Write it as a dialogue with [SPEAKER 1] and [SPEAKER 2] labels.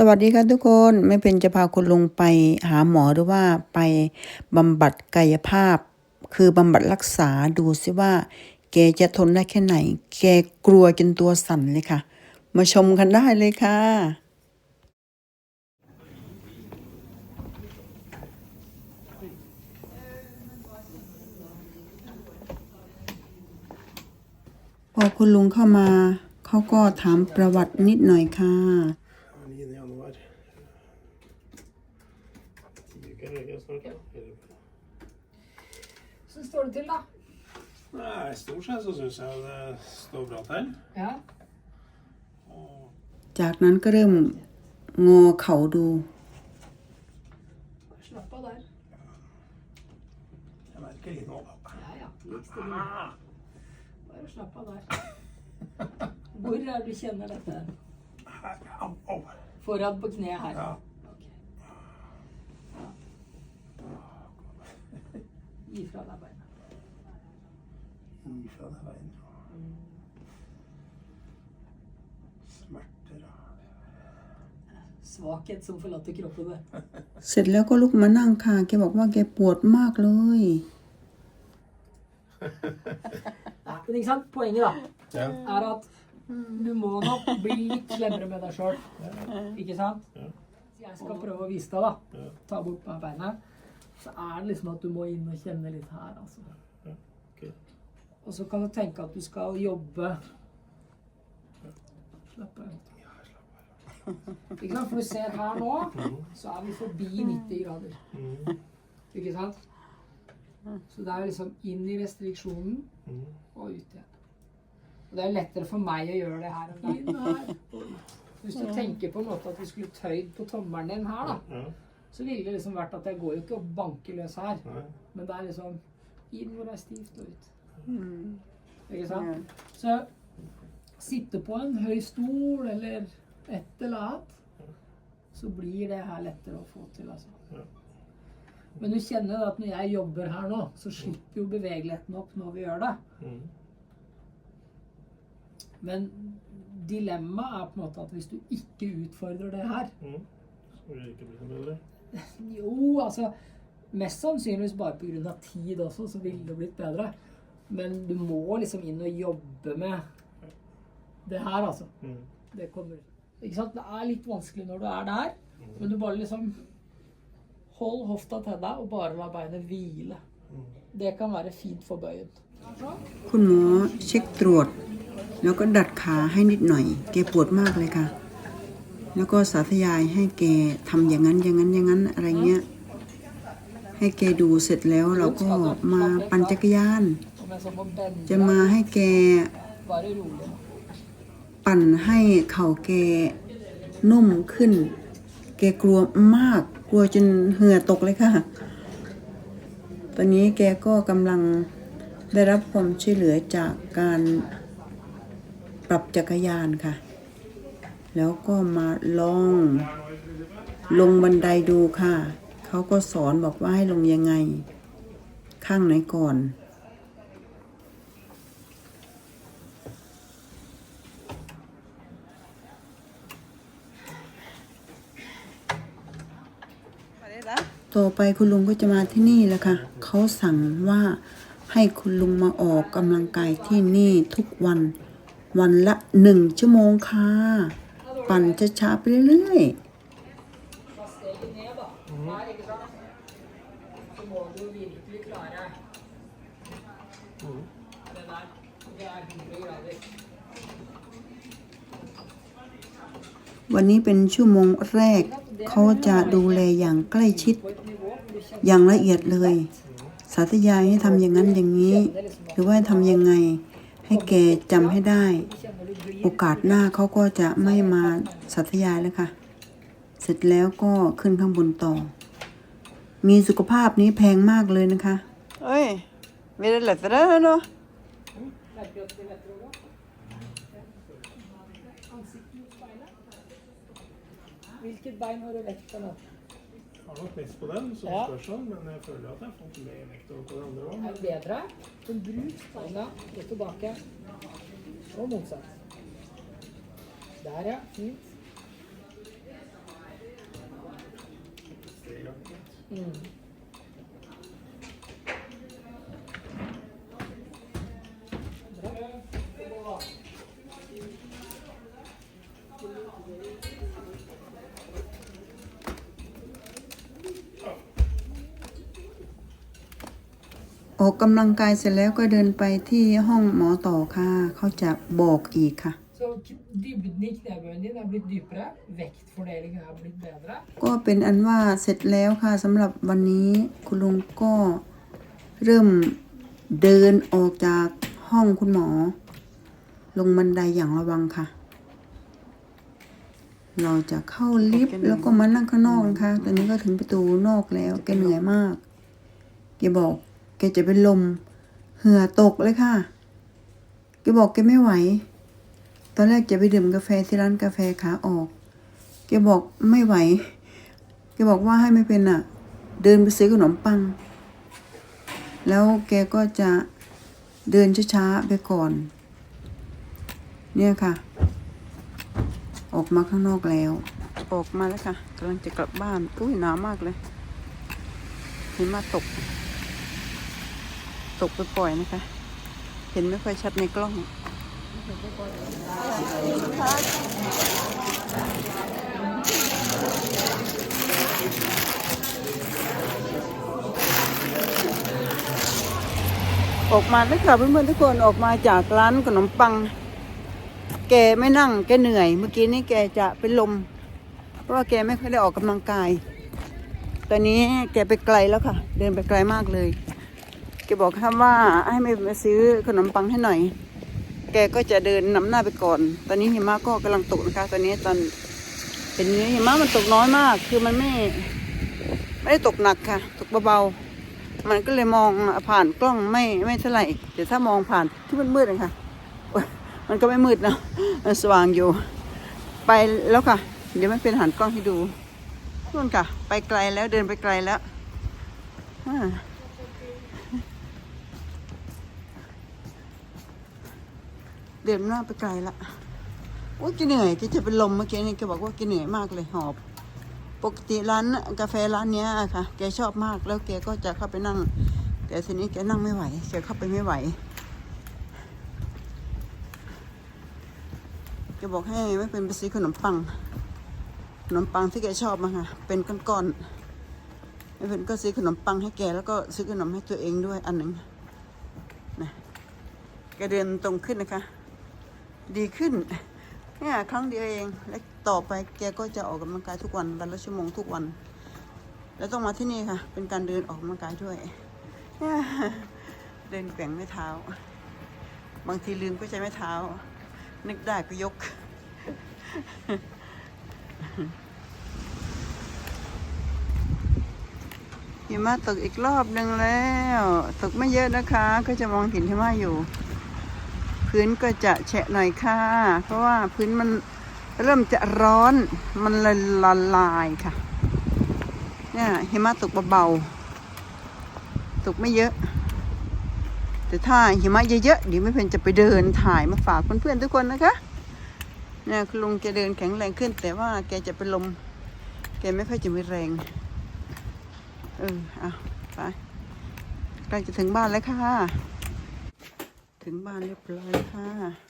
[SPEAKER 1] สวัสดีค่ะทุกคนไม่เป็นจะพาคุณลุงไปหาหมอหรือว่าไปบำบัดกายภาพ คือบำบัดรักษาดูซิว่า แกจะทนได้แค่ไหน แกกลัวจนตัวสั่นเลยค่ะ มาชมกันได้เลยค่ะ พอคุณลุงเข้ามา เขาก็ถามประวัตินิดหน่อยค่ะ
[SPEAKER 2] Ti uker er det snart, da? Eller-
[SPEAKER 3] Så står det til, da.
[SPEAKER 2] Nei, stort sett så syns jeg det står bra til.
[SPEAKER 3] Ja.
[SPEAKER 2] Og
[SPEAKER 1] จากนั้นก็เริ่มงอเข่าดู
[SPEAKER 3] Slapp av der.
[SPEAKER 2] jeg merker litt nå, da.
[SPEAKER 3] Ja, ja. Litt stille. Bare slapp av der. Hvor er det du kjenner dette?
[SPEAKER 2] Her, au, au.
[SPEAKER 3] Foran på kneet her.
[SPEAKER 2] Ja.
[SPEAKER 3] Ok. Ja. Gi fra deg beina.
[SPEAKER 2] Gi fra deg veien. Smerter og
[SPEAKER 3] Svakhet som forlater kroppen. det.
[SPEAKER 1] เสร็จแล้วก็ลุกมานั่งค่ะ แกบอกว่าแกปวดมากเลย
[SPEAKER 3] Nei, men ikke sant? Poenget da,
[SPEAKER 2] Ja.
[SPEAKER 3] er at du må nok bli litt slemmere med deg sjøl. Ikke sant?
[SPEAKER 2] Ja.
[SPEAKER 3] Så jeg skal prøve å vise deg, da.
[SPEAKER 2] Ja.
[SPEAKER 3] Ta bort meg beinet. Så er det liksom at du må inn og kjenne litt her, altså.
[SPEAKER 2] Ja, okay.
[SPEAKER 3] Og så kan du tenke at du skal jobbe Slapp av. Ikke sant? For du ser her nå, så er vi forbi 90 grader.
[SPEAKER 2] Mm,
[SPEAKER 3] Ikke sant? Så det er liksom inn i restriksjonen
[SPEAKER 2] mm.
[SPEAKER 3] og ut igjen. Og det er lettere for meg å gjøre det her enn deg. Inn her. Hvis du tenker på en måte at du skulle tøyd på tommelen din her, da, så ville det liksom vært at jeg går jo ikke og banker løs her.
[SPEAKER 2] nei.
[SPEAKER 3] Men det er liksom inn hvor det er stivt og ut. Ikke sant? Så sitte på en høy stol eller et eller annet, så blir det her lettere å få til, altså.
[SPEAKER 2] Ja.
[SPEAKER 3] Men du kjenner at når jeg jobber her nå, så slipper jo bevegeligheten opp når vi gjør det.
[SPEAKER 2] Mm.
[SPEAKER 3] Men dilemmaet er på en måte at hvis du ikke utfordrer det her
[SPEAKER 2] Mm. Så vil det ikke bli noe bedre.
[SPEAKER 3] Jo, altså Mest sannsynligvis bare pga. tid også, så ville det blitt bedre. Men du må liksom inn og jobbe med det her, altså.
[SPEAKER 2] Mm.
[SPEAKER 3] Det kommer Ikke sant? Det er litt vanskelig når du er der, men du bare liksom Hold hofta til deg og bare la beinet hvile. Det kan være fint for bøyen.
[SPEAKER 1] คุณหมอเช็คตรวจ แล้วก็ดัดขาให้นิดหน่อย แกปวดมากเลยค่ะ แล้วก็สาธยายให้แกทำอย่างนั้นอย่างนั้นอย่างนั้นอะไรเงี้ย ให้แกดูเสร็จแล้วเราก็มาปั่นจักรยาน จะมาให้แกปั่นให้เข่าแกนุ่มขึ้น แกกลัวมาก กลัวจนเหงื่อตกเลยค่ะ ตอนนี้แกก็กำลังได้รับความช่วยเหลือจากการปรับจักรยานค่ะ แล้วก็มาลอง ลงบันไดดูค่ะ เขาก็สอนบอกว่าให้ลงยังไง ข้างไหนก่อน ต่อไปคุณลุงก็จะมาที่นี่แหล้วค่ะ เขาสั่งว่าให้คุณลุงมาออกกำลังกายที่นี่ทุกวัน วันละหนึ่งชั่วโมงค่ะ ปั่นช้าๆไปเรื่อยวันนี้เป็นชั่วโมงแรก เขาจะดูแลอย่างใกล้ชิด อย่างละเอียดเลย สาธยายให้ทำอย่างนั้นอย่างนี้ หรือว่าทำยังไง ให้แกจำให้ได้ โอกาสหน้าเขาก็จะไม่มาสาธยายแล้วค่ะ เสร็จแล้วก็ขึ้นข้างบนต่อ มีสุขภาพนี้แพงมากเลยนะคะ เอ้ยไม่ได้หลับแต่แล้วเนาะ
[SPEAKER 3] Merker at det er lettere å gå. Ansikt mot speilet. Hvilket bein har du vekt på nå?
[SPEAKER 2] Jeg har nok mest på den, som
[SPEAKER 3] Ja.
[SPEAKER 2] spørsmål, men jeg føler at jeg har fått mer vekt over på det andre òg.
[SPEAKER 3] Er det bedre? Så bruk beina. Gå tilbake. Og motsatt. Dhara means
[SPEAKER 1] ออกกำลังกายเสร็จแล้วก็เดินไปที่ห้องหมอต่อค่ะ เขาจะบอกอีกค่ะ
[SPEAKER 3] Så dybden i knebøyen din er blitt dypere. Vektfordelingen er blitt bedre.
[SPEAKER 1] ก็เป็นอันว่าเสร็จแล้วค่ะสำหรับวันนี้คุณลุงก็เริ่มเดินออกจากห้องคุณหมอ ลงบันไดอย่างระวังค่ะ เราจะเข้าลิฟต์แล้วก็มานั่งข้างนอกนะคะตอนนี้ก็ถึงประตูนอกแล้วแกเหนื่อยมากแกบอก แกจะเป็นลม เหือตกเลยค่ะแกบอกแกไม่ไหว ตอนแรกจะไปดื่มกาแฟที่ร้านกาแฟขาออกแกบอกไม่ไหวแกบอกว่าให้ไม่เป็นอะ เดินไปซื้อขนมปัง แล้วแกก็จะเดินช้าๆไปก่อน เนี่ยค่ะ ออกมาข้างนอกแล้ว ออกมาแล้วค่ะกำลังจะกลับบ้านอุ้ยหนาวมากเลยหิมะตก ตกไปปล่อยนะคะ เห็นไม่ค่อยชัดในกล้อง ออกมาแล้วค่ะเพื่อนๆทุกคนออกมาจากร้านขนมปัง แกไม่นั่งแกเหนื่อย เมื่อกี้นี้แกจะเป็นลม เพราะว่าแกไม่ค่อยได้ออกกำลังกาย ตอนนี้แกไปไกลแล้วค่ะ เดินไปไกลมากเลย แกบอกครับว่าให้ไม่มาซื้อขนมปังให้หน่อย แกก็จะเดินนำหน้าไปก่อน ตอนนี้หิมะก็กำลังตกนะคะ ตอนนี้ตอนเป็นนี้หิมะมันตกน้อยมาก คือมันไม่ไม่ได้ตกหนักค่ะ ตกเบาๆ มันก็เลยมองผ่านกล้องไม่ไม่เท่าไหร่เดี๋ยวถ้ามองผ่านที่มันมืดนะคะมันก็ไม่มืดนะมันสว่างอยู่ ไปแล้วค่ะ เดี๋ยวไม่เป็นหันกล้องให้ดูนู่นค่ะ ไปไกลแล้วเดินไปไกลแล้วอ่า เดินหน้าไปไกลละโอ้ยแกเหนื่อยแกจะเป็นลมเมื่อกี้นี่แกบอกว่าแกเหนื่อยมากเลยหอบ ปกติร้านกาแฟร้านเนี้ยค่ะ แกชอบมากแล้วแกก็จะเข้าไปนั่ง แต่ทีนี้แกนั่งไม่ไหวแกเข้าไปไม่ไหวแกบอกให้ไม่เป็นไปซื้อขนมปังขนมปังที่แกชอบมาค่ะ เป็นก้อนๆไม่เป็นก็ซื้อขนมปังให้แกแล้วก็ซื้อขนมให้ตัวเองด้วยอันหนึ่งนะแกเดินตรงขึ้นนะคะ ดีขึ้นเนี่ยครั้งเดียวเองและต่อไปแกก็จะออกกำลังกายทุกวันวันละชั่วโมงทุกวัน แล้วต้องมาที่นี่ค่ะ เป็นการเดินออกกำลังกายด้วยเนี่ยเดินแกว่งไม่เท้า บางทีลืมก็ใช้ไม่เท้า นึกได้ก็ยก หิมะตกอีกรอบหนึ่งแล้ว ตกไม่เยอะนะคะ ก็จะมองเห็นหิมะอยู่ พื้นก็จะแฉะหน่อยค่ะ เพราะว่าพื้นมันเริ่มจะร้อนมันละละลายค่ะ เนี่ยหิมะตกเบาๆ ตกไม่เยอะ แต่ถ้าหิมะเยอะๆเดี๋ยวไม่เพนจะไปเดินถ่ายมาฝากเพื่อนๆทุกคนนะคะ เนี่ยคุณลุงแกเดินแข็งแรงขึ้น แต่ว่าแกจะเป็นลม แกไม่ค่อยจะมีแรง เออเอาไปใกล้จะถึงบ้านแล้วค่ะ ถึงบ้านเรียบร้อยค่ะ